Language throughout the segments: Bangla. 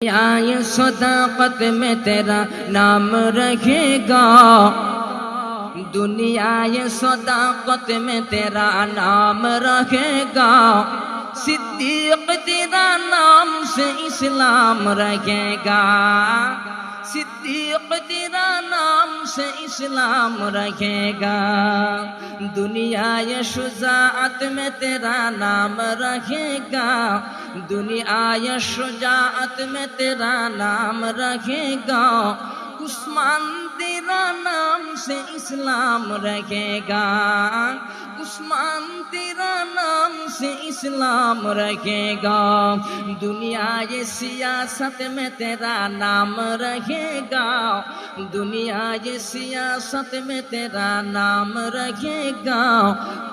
आय सदाकत में तेरा नाम रखेगा दुनिया ये सदाकत में तेरा नाम रखेगा सिद्दीक तेरा नाम से इस्लाम रखेगा सिद्दीक तेरा नाम সে ইসলাম রখেগা দুনিয়ায় সুজা আত্মে তেরা নাম রখেগা দুনিয়ায় সুজা আত্মে তেরা নাম রখেগা नाम रखेगा उस्मान तेरा नाम से इस्लाम रखेगा उस्मान तेरा नाम से इस्लाम रखेगा दुनिया ये सियासत में तेरा नाम रखेगा दुनिया ये सियासत में तेरा नाम रखेगा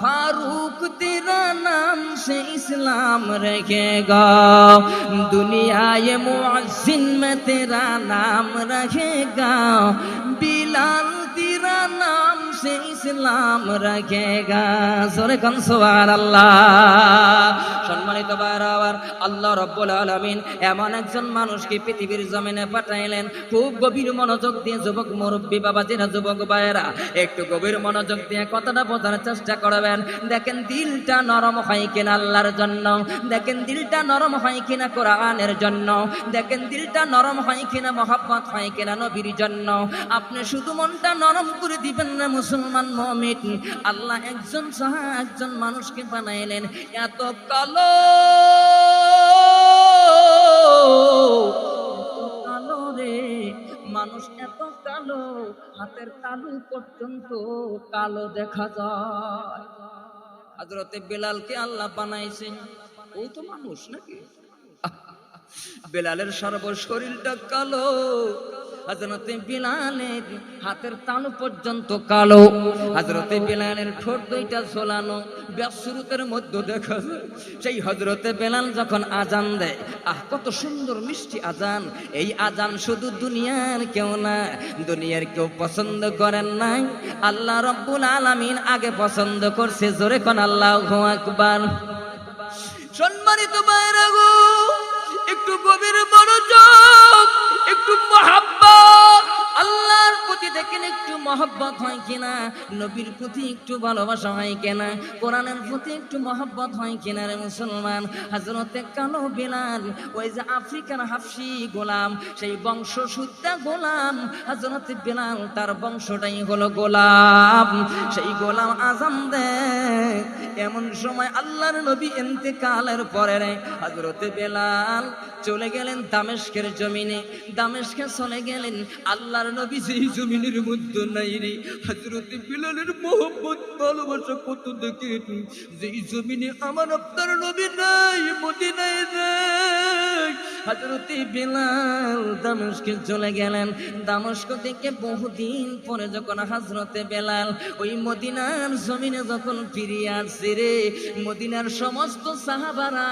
फारूक तेरा नाम से इस्लाम रखेगा दुनिया ये मुअज्जिन में तेरा नाम रखेगा बिलाल तेरा नाम से ইসলাম রাখেগা। সরে কন আল্লাহ সম্মানিত বারাবার আল্লাহ রব্বুল আলমিন এমন একজন মানুষকে পৃথিবীর জমিনে পাঠাইলেন। খুব গভীর মনোযোগ দিয়ে যুবক মুরব্বী, বাবাজিরা, যুবক ভাইয়েরা, একটু গভীর মনোযোগ দিয়ে কথাটা বোঝার চেষ্টা করবেন। দেখেন দিলটা নরম হয় কিনা আল্লাহর জন্য। দেখেন দিলটা নরম হয় কিনা কোরআনের জন্য। দেখেন দিলটা নরম হয় কিনা মোহাম্মত হয় কিনা নবীর জন্য। আপনি শুধু মনটা নরম করে দিবেন না মুসলমান মমিন। আল্লাহ একজন সাহা, একজন মানুষকে বানাইলেন। এত কালো কালো রে। মানুষ এত কালো, হাতের তালু পর্যন্ত কালো দেখা যায়। হজরতে বেলালকে আল্লাহ বানাইছেন। ও তো মানুষ নাকি? বেলালের সর্ব শরীরটা কালো। হজরতে বিলালের হাতের তালু পর্যন্ত কালো। হজরতে বিলালের ঠোঁট দুইটা ঝোলানো। ব্যাসরুতের মধ্যে দেখা, সেই হজরতে বেলাল যখন আজান দেয়, আহ, কত সুন্দর মিষ্টি আজান এই আজান শুধু দুনিয়ার কেউ না, দুনিয়ার কেউ পছন্দ করেন নাই। আল্লাহ রব্বুল আলামিন আগে পছন্দ করছে, জোরে কোন আল্লাহ আকবার। সম্মানিত বাইরা গো, একটু গভীর মনোযোগ, একটু আল্লাহর প্রতি দেখেন একটু মহব্বত হয় কিনা? নবীর প্রতি একটু ভালোবাসা হয় কিনা? কোরআনের প্রতি একটু মহব্বত হয় কিনা রে মুসলমান? হাজরতে কালো বিলাল, ওই যে আফ্রিকার হাফসি গোলাম, সেই বংশ শুদ্ধা গোলাম হাজরতে বিলাল তার বংশটাই হলো গোলাম। সেই গোলাম আজাম দেয়। এমন সময় আল্লাহর নবী এতেকালের পরে রে হাজরতে বেলাল চলে গেলেন দামেশকের জমিনে। দামেশকে চলে গেলেন আল্লাহর নবী সেই জমিনের মধ্যে নাই রে। হজরতে বেলালের মোহব্বত, ভালোবাসা কত দেখেন। যেই জমিনে আমার আপনার নবী নাই, মদিনায় নাই। হজরতে বেলাল দামেশকে চলে গেলেন। দামস্ক থেকে বহুদিন পরে যখন হাজরতে বেলাল ওই মদিনার জমিনে যখন ফিরিয়ে আসছে রে, মদিনার সমস্ত সাহাবারা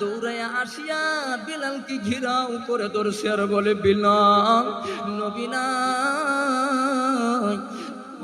দৌড়াইয়া আসিয়া বিলালকে ঘিরাও করে ধরছে আর বলে, বিলাল নবীনা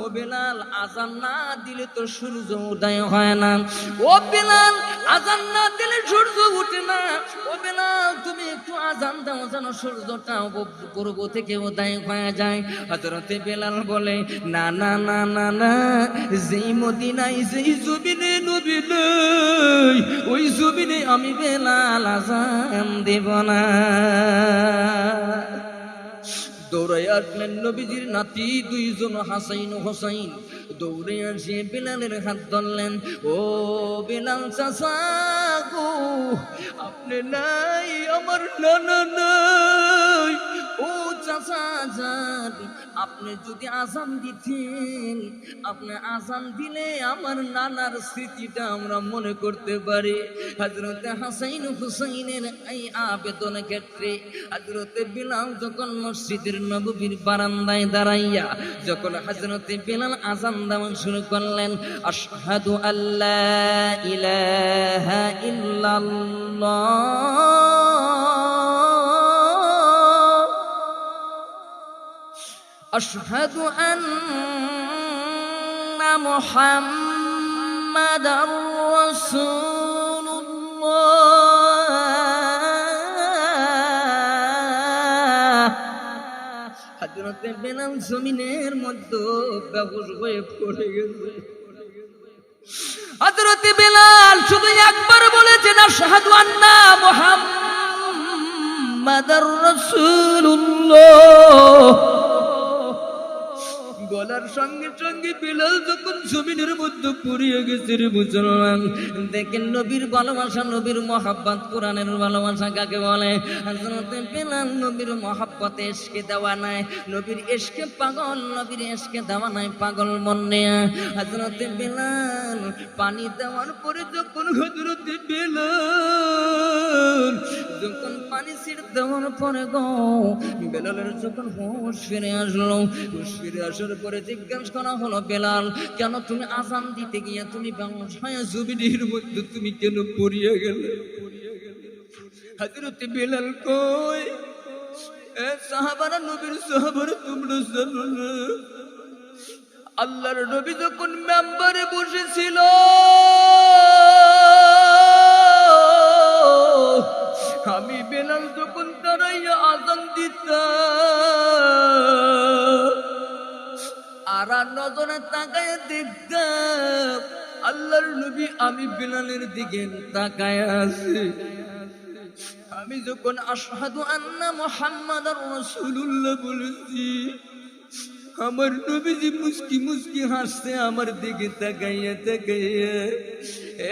ও বেলাল আজান না দিলে তো সূর্য উদয় হয় না। ও বেলাল আজান না দিলে সূর্য উঠে না। ও বেলাল, তুমি একটু আজান দাও যেন সূর্যটা পূর্ব থেকে উদয় হয়ে যায়। হজরতে বেলাল বলে, না না না না না, যেই মদিনাই যেই জমিনে নবী নাই, ওই জমিনে আমি বেলাল আজান দেব না। দৌড়াই আসলেন নবীজির নাতি দুইজন হাসাইন হোসাইন। দৌড়ে আসিয়ে বেলালের হাত ধরলেন, ও বেলাল চাষা গো, আপনি নাই, আমার নানা নাই। ও আপনি যদি আজান দিতেন, আপনি আজান দিলে আমার নানার স্মৃতিটা আমরা মনে করতে পারি। হজরতে হাসাইন হুসাইনের এই আবেদন ক্ষেত্রে হজরতে বিলাল যখন মসজিদের নববীর বারান্দায় দাঁড়াইয়া যখন হজরতে বিলাল আজান দেওয়া শুরু করলেন, আশহাদু আল্লাহ ইলাহা ইল্লাল্লাহ। أشهد أن محمد رسول الله হাজরতে বেলাল জমিনের মধ্যে বেহুশ হয়ে পড়ে গেছে হজরতে বেলাল শুধু একবার বলেছেন আশহাদু আন্না মুহাম্মাদার রাসূলুল্লাহ বলার সঙ্গে সঙ্গে বেলাল যখন জমিনের মধ্যে পড়িয়ে গেছে রে মুসলমান, দেখেন নবীর ভালোবাসা, নবীর মহাব্বত, কোরআনের ভালোবাসা কাকে বলে? হযরতে বেলাল নবীর মহাব্বতে এসকে দেওয়া নাই, নবীর এসকে পাগল, নবীর এসকে দেওয়া নাই, পাগল মনে হযরতে বেলাল পানি দেওয়ার পরে যখন হযরতে বেলাল যখন পানি ছিড় দেওয়ার পরে গো, বেলালের যখন হুঁশ ফিরে আসলো, হুঁশ ফিরে আসার পরে জিজ্ঞাসা করা হলো, বেলাল, কেন তুমি আজান দিতে গিয়ে তুমি ব্যবসায় জমিনের মধ্যে তুমি কেন পড়িয়ে গেলে? হাজরতে বেলাল কই এ সাহাবারা নবীর আল্লাহর নবী যখন মেম্বারে বসেছিল, আমি বেলাল যখন দাঁড়াইয়া আজান দিতাম আর নজরে তাকায় দেখতাম, আল্লাহর নবী আমি বেলালের দিকে তাকায় আছি। আমি যখন আশহাদু আন্না মুহাম্মাদার রাসূলুল্লাহ বলেছি, আমার নবীজি মুস্কি মুস্কি হাসছে, আমার দিকে তাকাইয়া তাকাইয়া,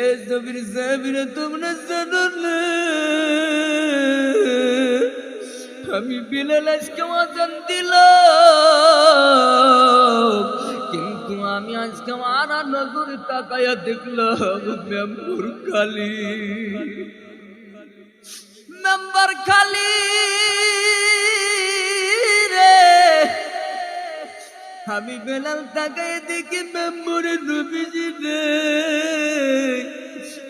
এ জবির সাহেবিরা তোমরা জানো আমি বিলাল আজকে দিলাম। নজরে তাকায়া দেখলাম মেম্বর খালি। মেম্বর খালি রে। আমি বেলাল তাকায় দেখি মেম্বরে নবীজি রে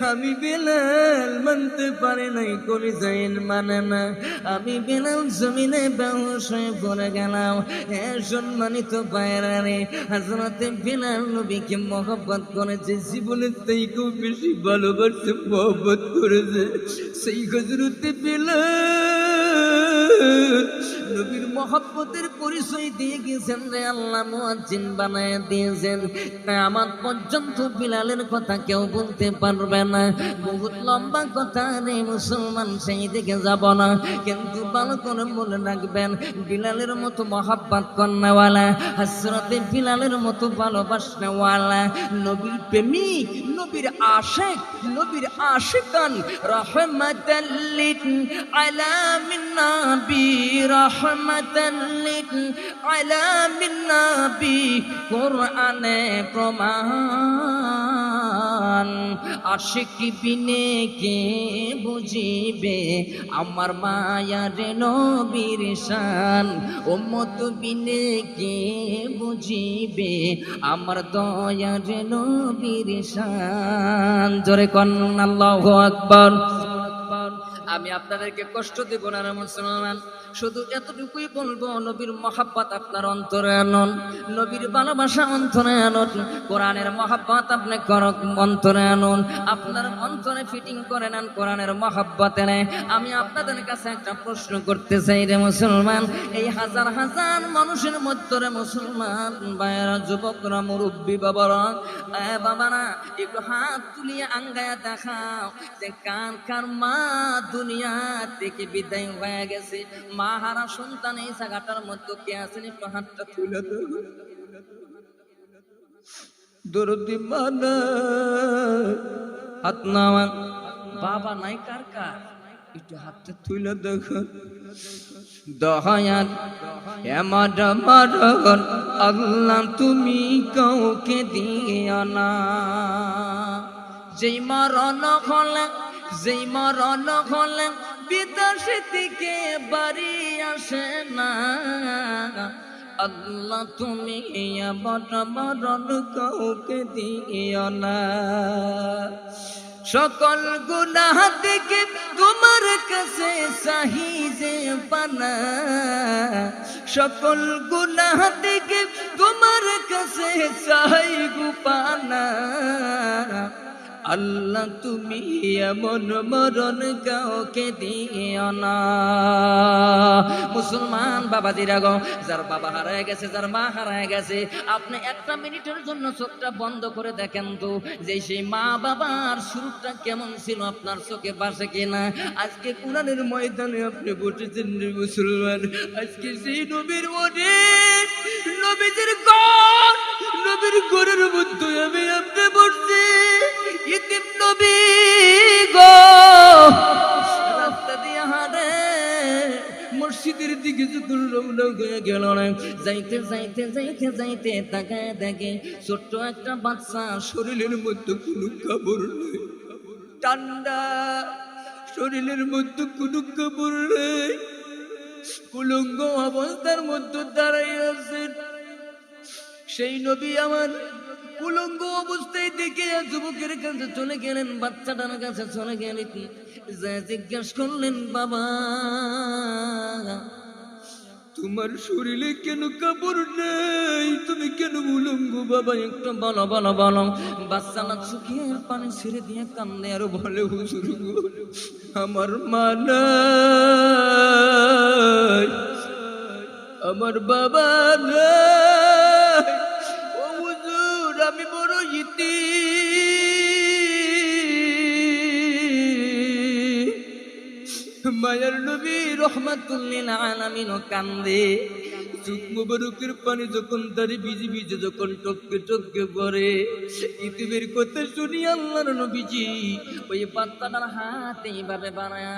আমি বেলাল মানতে পারে নাই করে যাইন মানে না। আমি বেলাল জমিনে বেহুশ হয়ে পড়ে গেলাম এ সম্মানিত পায়রা রে। হাজরাতে বেলাল নবীকে মহব্বত করেছে জীবনের থেকেও বেশি ভালোবাসে, মহব্বত করেছে। সেই হজরতে বেলাল নবীর মহব্বতের পরিচয় দিয়ে গেছেন রে আল্লাহ মুয়াজ্জিন বানায় দিয়েছেন। আমার পর্যন্ত বিলালের কথা কেউ বলতে পারবে না। বহুত লম্বা কথা রে মুসলমান, সেই দিকে যাব না। কিন্তু ভালো করে মনে রাখবেন, বিলালের মতো মহাব্বাত কন্যাওয়ালা হসরতে বিলালের মতো ভালোবাসনেওয়ালা, নবীর প্রেমিক, নবীর আশেক, নবীর আশিকান রহমাতাল্লিল আলামিন নবী রহমাতাল্লিল বিনে কে বুঝিবে আমার মায়ার নবীর শান? উম্মত বিনে কে বুঝিবে আমার দয়ার নবীর শান? জোরে কন আল্লাহু আকবার। আমি আপনাদেরকে কষ্ট দেব না মুসলমান। শুধু এতটুকুই বলব, নবীর মহাব্বত আপনার অন্তরে আনন, নবীর ভালোবাসা অন্তরে আনন, কোরআনের মহাব্বত আপনি করক অন্তরে আনুন, আপনার অন্তরে ফিটিং করে নেন কোরআনের মহাব্বতে নেয় আমি আপনাদের কাছে একটা প্রশ্ন করতে চাই রে মুসলমান, এই হাজার হাজার মানুষের মধ্যে রে মুসলমান, ভাইয়েরা, যুবকরা, মুরব্বী বাবারা, এ বাবারা, একটু হাত তুলিয়ে আঙ্গায়া দেখাও যে কার কার মা দুনিয়া থেকে বিদায় হয়ে গেছে? মা হারা সন্তান এই জায়গাটার মধ্যে কে আছেন একটু হাতটা তুলে দরদি হাত বাবা নাই কার হাতটা তুলে দেখো আল্লাহ তুমি কাউকে দিও না। যেই মরণ হলে যেই মরণ হলে বিদেশ থেকে বাড়ি আসে না। আল্লাহ তুমি বট মরণ কাউকে দিও না। সকল গুনাহ থেকে তোমার কাছে সাহিজে পানা। সকল গুনাহ থেকে তোমার কাছে চাই গুপানা। আল্লাহ, তুমি এমন মরণ কাউকে দিও না। মুসলমান বাবাজিরা গো, যার বাবা হারায় গেছে, যার মা হারায় গেছে, আপনি একটা মিনিটের জন্য চোখটা বন্ধ করে দেখেন তো, যে সেই মা বাবার শুরুটা কেমন ছিল, আপনার চোখে বাসে কিনা? আজকে কোরআনের ময়দানে আপনি বসেছেন মুসলমান। আজকে সেই নবীর মনে নবীজির গড়, নবীর গড়ের মধ্যে আমি আপনি বসছি। শরীরের মধ্যে কোনো কাপড় নেই। ঠান্ডা শরীরের মধ্যে কোনো কাপড় নেই। উলঙ্গ অবস্থার মধ্যে দাঁড়াই আছেন সেই নবী আমার উলঙ্গ অবস্থায় দেখে যুবকের কাছে চলে গেলেন, বাচ্চাটার কাছে চলে গেলেন। যা জিজ্ঞেস করলেন, বাবা, তোমার শরীরে কেন কাপড় নেই? তুমি কেন উলঙ্গ? বাবা, একটু বলো বলো বলো। বাচ্চাটা চোখের পানি ছেড়ে দিয়ে কান্দে, আর বলে, হুজুর আমার মা আমার বাবা নাই। মায়ের নবী রহমাতুল্লিল আলামিন কান্দে। চুপ মুবারকের পানি যখন তারি ভিজে ভিজে যখন টপকে টপকে পড়ে ইতিমের কথা শুনি আল্লাহর নবীজি? ওই বাচ্চাটার হাত এইভাবে বানায়,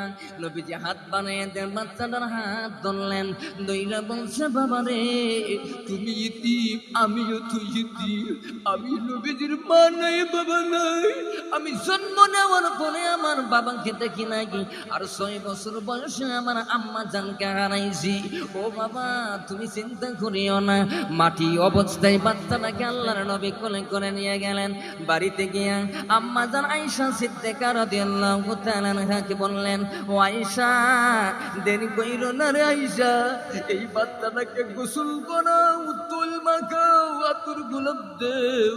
নবীজি হাত বানায় দেন, বাচ্চাটার হাত ধরলেন দইরা বলছে, বাবা রে, তুমি ইতিম আমিও তো ইতিম আমি নবীজির মা নাই, বাবা নাই, আমি জন্ম নেওয়ার পরে আমার বাবাকে দেখি নাকি আর ছয় বছর বয়সে আমার আম্মা জানকে হারাইছি। ও বাবা, তুমি চিন্তা করিও না। মাটি অবস্থায় বাচ্চাটাকে আল্লাহর নবী কোলে করে নিয়ে গেলেন। বাড়িতে গিয়া আম্মা জান আয়েশা সিদ্দিকা রাদিয়াল্লাহু তাআলা আনহাকে বললেন, ও আয়েশা, দেরি কইরো না রে আয়েশা, এই বাচ্চাটাকে গোসল করাও তুল মাখাও, আতুর গোলাপ দেও।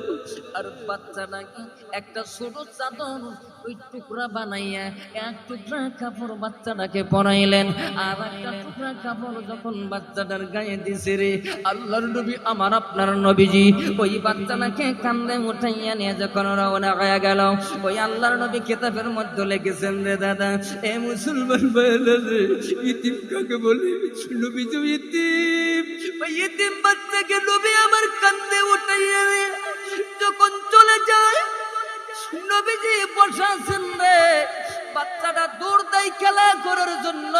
আর বাচ্চাটাকে একটা ছোট চাদর ওই টুকরা বানাইয়া এক টুকরা কাপড় বাচ্চাটাকে পরাইলেন। আর একটা টুকরা কাপড় যখন বাচ্চাটার গায়ে দিছে রে, আল্লাহর নবী আমার আপনার নবীজি, ওই বাচ্চাটাকে কান্দে উঠাইয়া নিয়ে যখন রওনা হয়ে গেল, ওই আল্লাহর নবী কেতাবের মধ্যে লিখেছেন রে, দাদা, এ মুসলমান ইতিম কাকে বলে? নবী তো ইতিম, ওই ইতিম বাচ্চাকে নবী আমার কান্দে উঠাইয়া রে, যখন চলে যায় নবীজি বসাছেন রে। বাচ্চাটা দূর দেয় খেলা করার জন্য।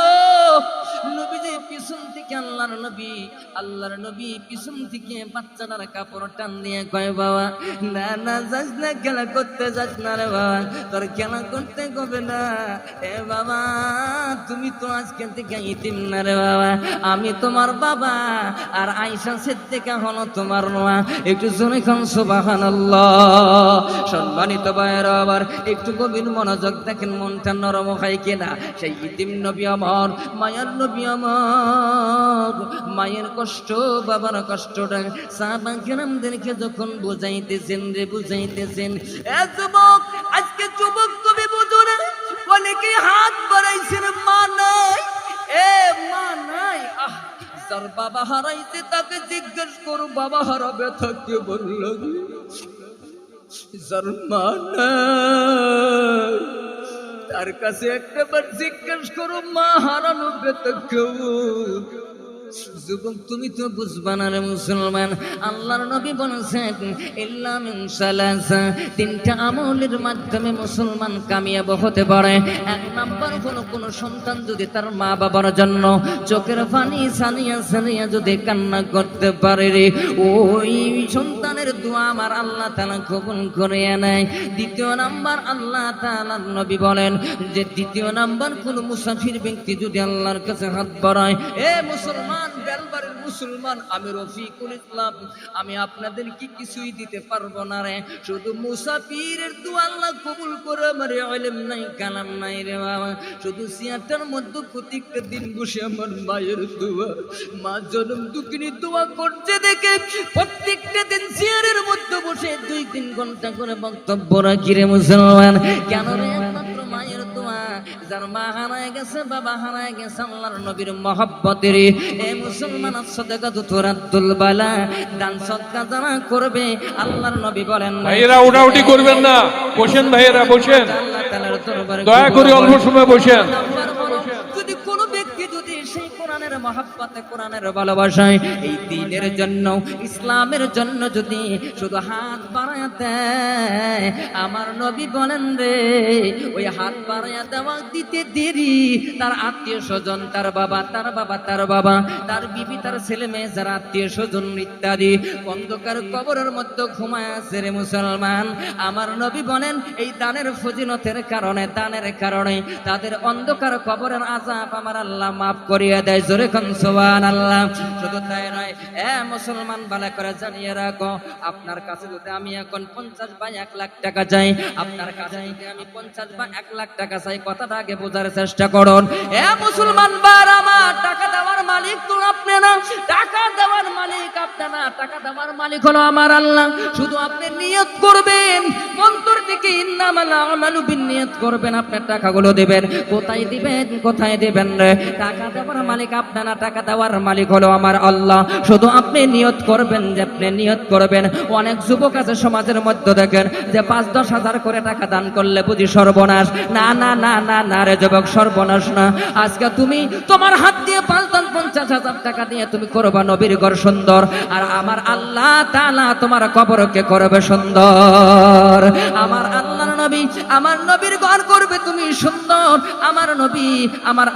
নবীজি পিছন থেকে আল্লাহর নবী আল্লাহর নবী পিছন থেকে বাচ্চাটার কাপড় টান দিয়ে কয়, বাবা, না না, যাস না, খেলা করতে যাস না রে বাবা, তোর খেলা করতে কবে না? এ বাবা, তুমি তো আজকে থেকে ইতিম না রে বাবা, আমি তোমার বাবা, আর আইসা থেকে হলো তোমার নোয়া একটু জোরে খান সুবাহান সম্মানিত ভাইয়ের, আবার একটু গভীর মনোযোগ দেখেন মনটা নরম হয় কিনা? সেই ইতিম নবী আমার মায়ের নবী আমার মায়ের কষ্ট বাবার কষ্টটা সাহাবা কেরামদেরকে যখন বুঝাইতেছেন রে বুঝাইতেছেন এ যুবক আজকে যুবক তুমি বুঝো না? অনেকে হাত বাড়াইছেন মা নাই। এ মা নাই? আহ যার বাবা হারাইছে তাকে জিজ্ঞেস করো বাবা হারাবে থাকতে বলল। যার মা নাই, তার কাছে একটা বার জিজ্ঞেস করো মা হারানো বেতা কেউ যুবক, তুমি তো বুঝবা মুসলমান। আল্লাহর নবী বলেছেন, ইল্লা সালাসা। তিনটা আমলের মাধ্যমে মুসলমান কামিয়াব হতে পারে। এক নাম্বার সন্তান যদি তার মা বাবার জন্য চোখের পানি সানিয়া সানিয়া যদি কান্না করতে পারে রে, ওই সন্তানের দোয়া আমার আল্লাহ তাআলা কবুল করে নেয়। দ্বিতীয় নাম্বার, আল্লাহ তাআলার নবী বলেন যে, দ্বিতীয় নাম্বার কোন মুসাফির ব্যক্তি যদি আল্লাহর কাছে হাত বাড়ায়, এ মুসলমান বেলবারের মুসলমান, আমি রফিকুল ইসলাম, আমি আপনাদের কি কিছুই দিতে পারব না রে? শুধু মুসাফিরের দোয়া আল্লাহ কবুল করে আমার নাই, কালাম নাই রে বাবা। শুধু সিয়াটার মধ্যে প্রত্যেকটা দিন বসে আমার মায়ের দোয়া, মা জনম দুঃখিনী দোয়া করছে দেখে প্রত্যেকটা দিন সিয়ারের মধ্যে বসে দুই তিন ঘণ্টা করে বক্তব্য রাখি রে মুসলমান। কেন রে যার মা হারায় গেছে বাবা হারায় গেছে আল্লাহর নবীর মহব্বতের। এ মুসলমান সদেকা দুতুরাদ্দুল বালা? দান সদকা যারা করবে আল্লাহর নবী বলেন ভাইয়েরা উঠাউটি করবেন না। বসেন ভাইয়েরা বসেন। দয়া করে অল্প সময় বসেন। মহাব্বতে কোরআনের ভালোবাসায়, এই দিনের জন্য, ইসলামের জন্য যদি শুধু হাত বাড়ায় দেয়, আমার নবী বলেন রে, ওই হাত বাড়ায় দেওয়া দিতে দেরি। তার আত্মীয় স্বজন, তার বাবা তার বাবা তার বাবা, তার বিবি, তার ছেলে মেয়ে যারা আত্মীয় স্বজন, ইত্যাদি, অন্ধকার কবরের মধ্যে ঘুমায় আছে রে মুসলমান। আমার নবী বলেন, এই দানের ফজিলতের কারণে, দানের কারণে তাদের অন্ধকার কবরের আজাব আমার আল্লাহ মাফ করিয়া দেয়। জোরে খান সোয়ান আল্লাহ শুধু তাই নয় এ মুসলমান ভালো করে জানিয়ে রাখো, আপনার কাছে যদি আমি এখন পঞ্চাশ বা এক লাখ টাকা চাই, আপনার কাছে যদি আমি পঞ্চাশ বা এক লাখ টাকা চাই, কথাটা আগে বোঝার চেষ্টা করুন। এ মুসলমান বার আমার টাকা দেওয়ার মালিক তো আপনি না। টাকা দেওয়ার মালিক আপনি না। টাকা দেওয়ার মালিক হলো আমার আল্লাহ। শুধু আপনি নিয়ত করবেন। অন্তর থেকে ইন্নামাল আমালু বিনিয়ত করবেন। আপনি টাকাগুলো দিবেন। কোথায় দিবেন কোথায় দিবেন রে? টাকা দেওয়ার মালিক আপনি না টাকা দেওয়ার মালিক হলো আমার আল্লাহ। শুধু আপনি নিয়ত করবেন যে আপনি নিয়ত করবেন। অনেক যুবক আছে সমাজের মধ্যে দেখেন যে পাঁচ, দশ হাজার করে টাকা দান করলে বুঝি সর্বনাশ। না না না না না রে যুবক, সর্বনাশ না। আজকে তুমি তোমার হাত দিয়ে পাঁচ, দশ, পঞ্চাশ হাজার টাকা দিয়ে তুমি করবা নবীর ঘর সুন্দর। আর আমার আল্লাহ তালা তোমার কবরকে করবে সুন্দর। আমার আল্লাহ নবী, আমার নবীর ঘর করবে তুমি সুন্দর। আমার নবী, আমার